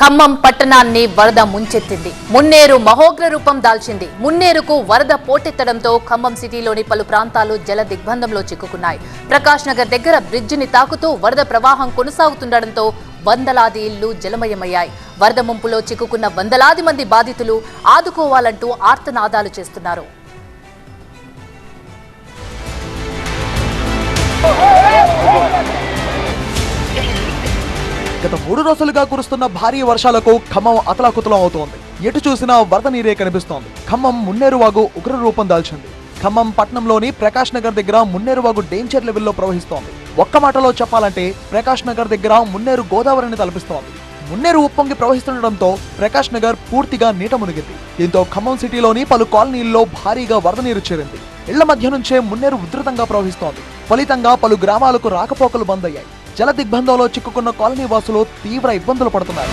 ఖమ్మం పట్టణాన్ని వరద ముంచెత్తింది. మున్నేరు మహోగ్ర రూపం దాల్చింది. మున్నేరుకు వరద పోటెత్తడంతో ఖమ్మం సిటీలోని పలు ప్రాంతాలు జల దిగ్బంధంలో చిక్కుకున్నాయి. ప్రకాష్ నగర్ దగ్గర బ్రిడ్జిని తాకుతూ వరద ప్రవాహం కొనసాగుతుండటంతో వందలాది ఇళ్ళు జలమయమయ్యాయి. వరద ముంపులో చిక్కుకున్న వందలాది మంది బాధితులు ఆదుకోవాలంటూ ఆర్తనాదాలు చేస్తున్నారు. గత మూడు రోజులుగా కురుస్తున్న భారీ వర్షాలకు ఖమ్మం అతలాకుతలం అవుతోంది. ఎటు చూసినా వరద నీరే కనిపిస్తోంది. ఖమ్మం మున్నేరువాగు ఉగ్ర రూపం దాల్చింది. ఖమ్మం పట్టణంలోని ప్రకాష్ నగర్ దగ్గర మున్నేరువాగు డేంజర్ లెవెల్లో ప్రవహిస్తోంది. ఒక్క మాటలో చెప్పాలంటే ప్రకాష్ నగర్ దగ్గర మున్నేరు గోదావరిని తలపిస్తోంది. మున్నేరు ఉప్పొంగి ప్రవహిస్తుండటంతో ప్రకాష్ నగర్ పూర్తిగా నీట మునిగింది. దీంతో ఖమ్మం సిటీలోని పలు కాలనీల్లో భారీగా వరద నీరు చేరింది. ఇళ్ళ మధ్య నుంచే మున్నేరు ఉధృతంగా ప్రవహిస్తోంది. ఫలితంగా పలు గ్రామాలకు రాకపోకలు బంద్ అయ్యాయి జల దిగ్బంధంలో చిక్కుకున్న కాలనీ వాసులు తీవ్ర ఇబ్బందులు పడుతున్నారు.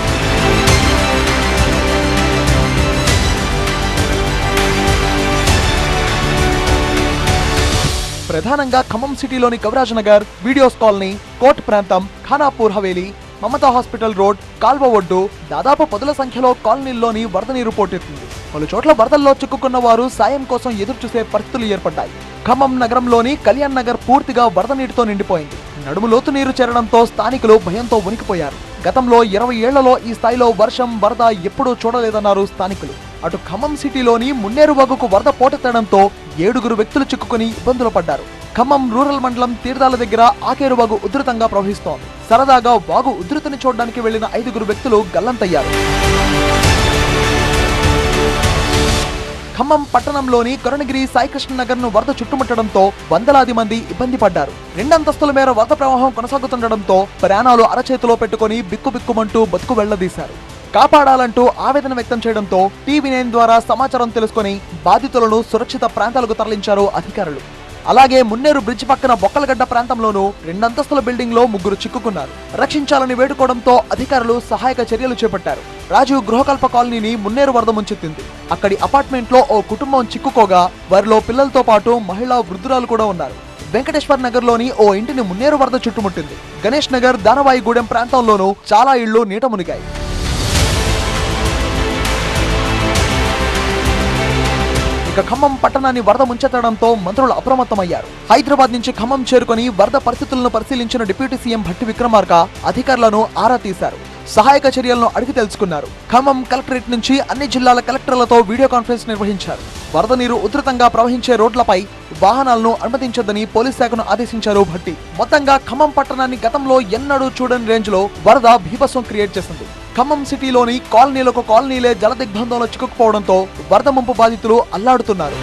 ప్రధానంగా ఖమ్మం సిటీలోని Kaviraj Nagar VDOs colony court ప్రాంతం ఖానాపూర్ హవేలీ మమతా హాస్పిటల్ రోడ్ కాల్వ ఒడ్డు దాదాపు పదుల సంఖ్యలో కాలనీల్లోని వరద నీరు పోటెత్తింది. పలు చోట్ల వరదల్లో చిక్కుకున్న వారు సాయం కోసం ఎదురుచూసే పరిస్థితులు ఏర్పడ్డాయి. ఖమ్మం నగరంలోని కళ్యాణ్ నగర్ పూర్తిగా వరద నీటితో నిండిపోయింది. నడుము లోతు నీరు చేరడంతో స్థానికులు భయంతో వణికిపోయారు గతంలో ఇరవై ఏళ్ళలో ఈ స్థాయిలో వర్షం వరద ఎప్పుడూ చూడలేదన్నారు స్థానికులు. అటు ఖమ్మం సిటీలోని మున్నేరు వాగుకు వరద పోటెత్తడంతో ఏడుగురు వ్యక్తులు చిక్కుకుని ఇబ్బందులు పడ్డారు. ఖమ్మం రూరల్ మండలం తీర్థాల దగ్గర ఆకేరు వాగు ఉధృతంగా ప్రవహిస్తోంది. సరదాగా వాగు ఉధృతిని చూడడానికి వెళ్ళిన ఐదుగురు వ్యక్తులు గల్లంతయ్యారు. ఖమ్మం పట్టణంలోని కరుణగిరి సాయికృష్ణ నగర్ను వరద చుట్టుముట్టడంతో వందలాది మంది ఇబ్బంది పడ్డారు. రెండంతస్తుల మేర వరద ప్రవాహం కొనసాగుతుండటంతో ప్రాణాలు అరచేతిలో పెట్టుకుని బిక్కుబిక్కుమంటూ బతుకు వెళ్ళదీశారు. కాపాడాలంటూ ఆవేదన వ్యక్తం చేయడంతో టీవీ నైన్ ద్వారా సమాచారం తెలుసుకుని బాధితులను సురక్షిత ప్రాంతాలకు తరలించారు అధికారులు. అలాగే మున్నేరు బ్రిడ్జ్ పక్కన బొక్కలగడ్డ ప్రాంతంలోనూ రెండంతస్తుల బిల్డింగ్లో ముగ్గురు చిక్కుకున్నారు. రక్షించాలని వేడుకోవడంతో అధికారులు సహాయక చర్యలు చేపట్టారు. రాజీవ్ గృహకల్ప కాలనీని మున్నేరు వరద ముంచెత్తింది అక్కడి అపార్ట్మెంట్లో ఓ కుటుంబం చిక్కుకోగా వారిలో పిల్లలతో పాటు మహిళా వృద్ధురాలు కూడా ఉన్నారు. వెంకటేశ్వర్ నగర్లోని ఓ ఇంటిని మున్నేరు వరద చుట్టుముట్టింది. గణేష్ నగర్ దానవాయిగూడెం ప్రాంతంలోనూ చాలా ఇళ్ళు నీట మునిగాయి. ఇక ఖమ్మం పట్టణాన్ని వరద ముంచెత్తడంతో మంత్రులు అప్రమత్తమయ్యారు. హైదరాబాద్ నుంచి ఖమ్మం చేరుకొని వరద పరిస్థితులను పరిశీలించిన డిప్యూటీ సీఎం భట్టి విక్రమార్క అధికారులను ఆరా తీశారు. సహాయక చర్యలను అడిగి తెలుసుకున్నారు. ఖమ్మం కలెక్టరేట్ నుంచి అన్ని జిల్లాల కలెక్టర్లతో వీడియో కాన్ఫరెన్స్ నిర్వహించారు. వరద నీరు ఉధృతంగా ప్రవహించే రోడ్లపై వాహనాలను అనుమతించొద్దని పోలీస్ శాఖను ఆదేశించారు భట్టి. మొత్తంగా ఖమ్మం పట్టణాన్ని గతంలో ఎన్నడూ చూడని రేంజ్లో వరద భీభత్సం క్రియేట్ చేసింది. ఖమ్మం సిటీలోని కాలనీలకు కాలనీలే జల దిగ్బంధంలో చిక్కుకుపోవడంతో వరద ముంపు బాధితులు అల్లాడుతున్నారు.